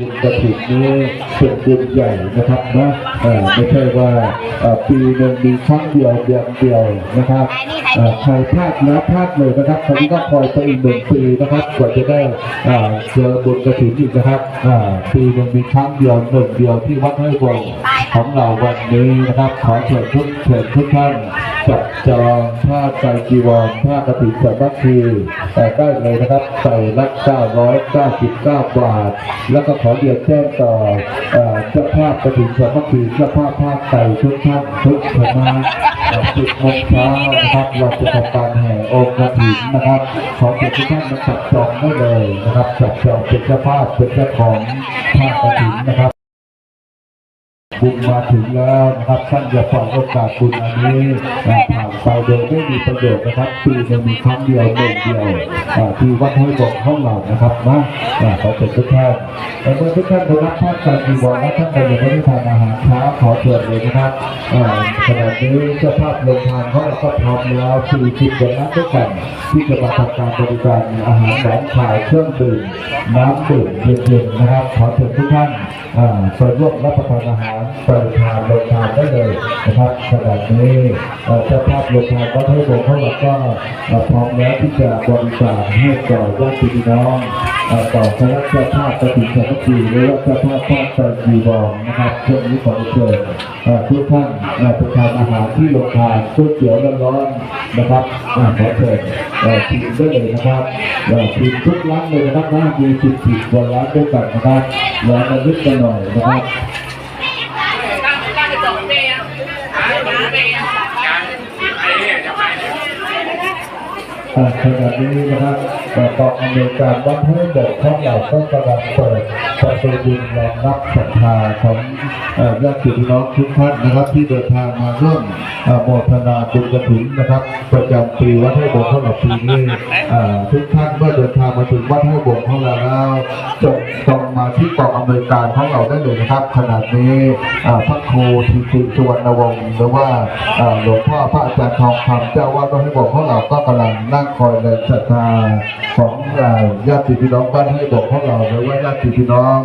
บุญกระถิ่นนี้เป็นบุญใหญ่นะครับนะเอ่อไม่ใช่ว่าเอ่อปีหนึ่งมีครั้งเดียวเดือนเดียวนะครับเอ่อใครพลาดแล้วพลาดเลยนะครับคราวนี้ก็คอยไปอีกหนึ่งปีนะครับกว่าจะได้เอ่อเจอบุญกระถิ่นอีกนะครับอ่าปีหนึ่งมีครั้งเดียวหนึ่งเดียวที่วัดให้วงของเราวันนี้นะครับขอเชิญทุกเชิญทุกท่าน จับจองผ้าไตรจีวรผ้ากระถิ่นสามัคคีแต่ได้เลยนะครับใส่ละ999 บาท แล้วก็ขอเรียนแจ้งต่อเจ้าภาพกระถิ่นสามัคคีเจ้าภาพภาคไตรทุกท่านทุกคณะสิบโมงเช้านะครับเราจะทำการแห่องค์กระถิ่นนะครับขอเชิญทุกท่านมาจับจองได้เลยนะครับจับจองเป็นเจ้าภาพเป็นเจ้าของภากระถิ่นนะครับ บุญมาถึงแล้วนะครับท่านอย่าปล่อยโอกาสบุญอันนี้ผ่านไปโดย ม่มีประโยชน์นะครับปีหนึงมีครั้งเดียวหนึ่งเดียวอ่าที่วัดห้วยบกของเรานะครับนะอ่าขอเชิญทุกท่านแต่เมื่อทุกท่านได้รับผ้าการจีวรและท่านใดยังไม่ได้ทานอาหารเช้าขอเชิญเลยนะครับอ่าขณะนี้เจ้าภาพโรงทานของเราก็พร้อมแล้ว40กว่านัดด้วยกันที่จะมาทำการบริการอาหารหวานขายเครื่องดื่มน้ำดื่มเย็นๆนะครับขอเชิญทุกท่านอ่าไปร่วมรับประทานอาหารไปทานโรงทานได้เลยนะครับขณะนี้เอ่อเจ้าภาพโรงทานก็ให้ผมเขาหลักก็พร้อมแล้วที่จะบริการให้ต่อญาติพี่น้องต่อคณะเจ้าภาพกฐินสามัคคีหรือว่าเจ้าภาพภาคตะกีบองนะครับช่วงนี้ขอเชิญทุกท่านเอ่อไปทานอาหารที่โรงทานก๋วยเตี๋ยวร้อนๆนะครับขอเชิญเอ่อชิมได้เลยนะครับเอ่อชิมทุกร้านเลยนะครับน่ามีสิบสิบกว่าร้านด้วยกันนะครับลองมาลึกกันหน่อยนะครับ อ่า ขณะนี้นะครับต่กองอำนวยการวัดห้วยบกของเราก็กำลังเปิดประตูบุญรองรับศรัทธาของญาติพี่น้องทุกท่านนะครับ ที่เดินทางมาร่วมเอ่อโมทนาบุญกระถิ่นนะครับ ประจำปีวัดห้วยบกของเราปีนี้ทุกท่านเมื่อเดินทางมาถึงวัดห้วยบกของเราแล้วจงตรงมาที่กองอำนวยการของเราได้เลยนะครับ ขณะนี้พระครูทีคุณสุวรรณวงศ์หรือว่าหลวงพ่อพระอาจารย์ทองคำเจ้าวัดวัดห้วยบกของเราก็กำลังนั่งคอยแรงศรัทธาของอ่าญาติพี่น้องบ้านห้วยบกของเราหรือว่าญาติพี่น้อง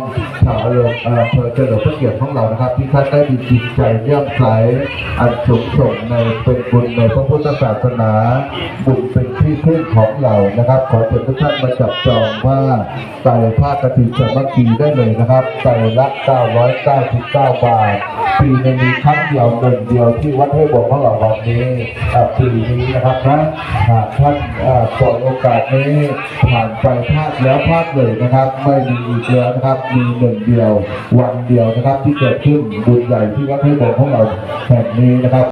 ชาวอำเภอเอ่อเภอเฉลิมพระเกียรติของเรานะครับ ที่ท่านได้มีจิตใจเลื่อมใสอันสูงส่งในเป็นบุญในพระพุทธศาสนาบุญเป็นที่พึ่งของเรานะครับ ขอเชิญทุกท่านมาจับจองว่าไตรผ้ากฐินสามัคคีได้เลยนะครับไตรละ 999 บาทปีนึงมีครั้งเดียวหนึ่งเดียวที่วัดห้วยบกของเราวันนี้ปีนี้นะครับนะหากท่านปล่อยโอกาสนี้ผ่านไปพลาดแล้วพลาดเลยนะครับ ไม่มีอีกแล้วนะครับ มีหนึ่งเดียว วันเดียวนะครับที่เกิดขึ้นบุญใหญ่ที่วัดห้วยบกของเราแห่งนี้นะครับ